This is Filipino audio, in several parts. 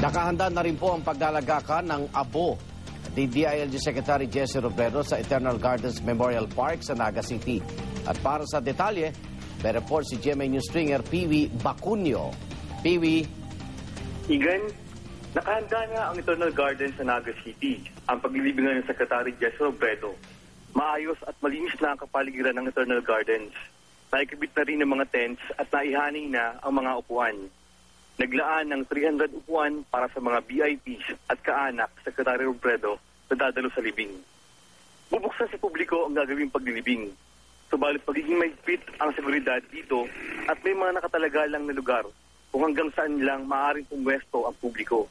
Nakahanda na rin po ang paglalagakan ng abo ni DILG Secretary Jesse Robredo sa Eternal Gardens Memorial Park sa Naga City. At para sa detalye, may report si GMA News Stringer Piwi Bacunio. Piwi, Igan, nakahanda na ang Eternal Garden sa Naga City. Ang paglilibingan ng Secretary Jess Robredo. Maayos at malinis na ang kapaligiran ng Eternal Gardens. Naikabit na rin ang mga tents at naihaning na ang mga upuan. Naglaan ng 300 upuan para sa mga VIPs at kaanak sa Secretary Robredo na dadalo sa libing. Bubuksan sa publiko ang gagawing paglilibing. Subalit pagiging mahigpit ang seguridad dito at may mga nakatalaga lang na lugar kung hanggang saan lang maaaring pumwesto ang publiko.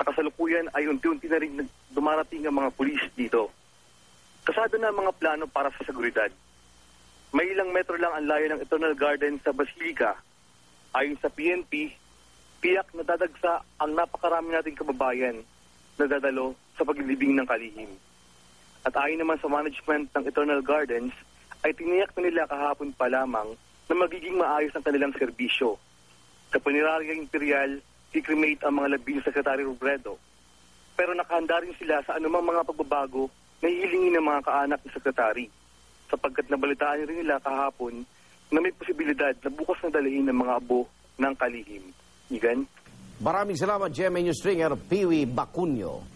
Sa kasalukuyan ay unti-unti na rin dumarating ang mga pulis dito. Kasado na ang mga plano para sa seguridad. May ilang metro lang ang layo ng Eternal Garden sa Basilica. Ayon sa PNP, tiyak na dadagsa ang napakarami nating kababayan na dadalo sa paglilibing ng kalihim. At ayon naman sa management ng Eternal Gardens, ay tiniyak na nila kahapon pa lamang na magiging maayos ang kanilang serbisyo. Sa puneraryang imperial, i-cremate ang mga labing Secretary Robredo. Pero nakahanda rin sila sa anumang mga pagbabago na hihilingin ng mga kaanak ni Secretary. Sapagkat nabalitaan rin nila kahapon na may posibilidad na bukas na dalhin ng mga abo ng kalihim. Igan? Maraming salamat GMA News Stringer Piwi Bacunio.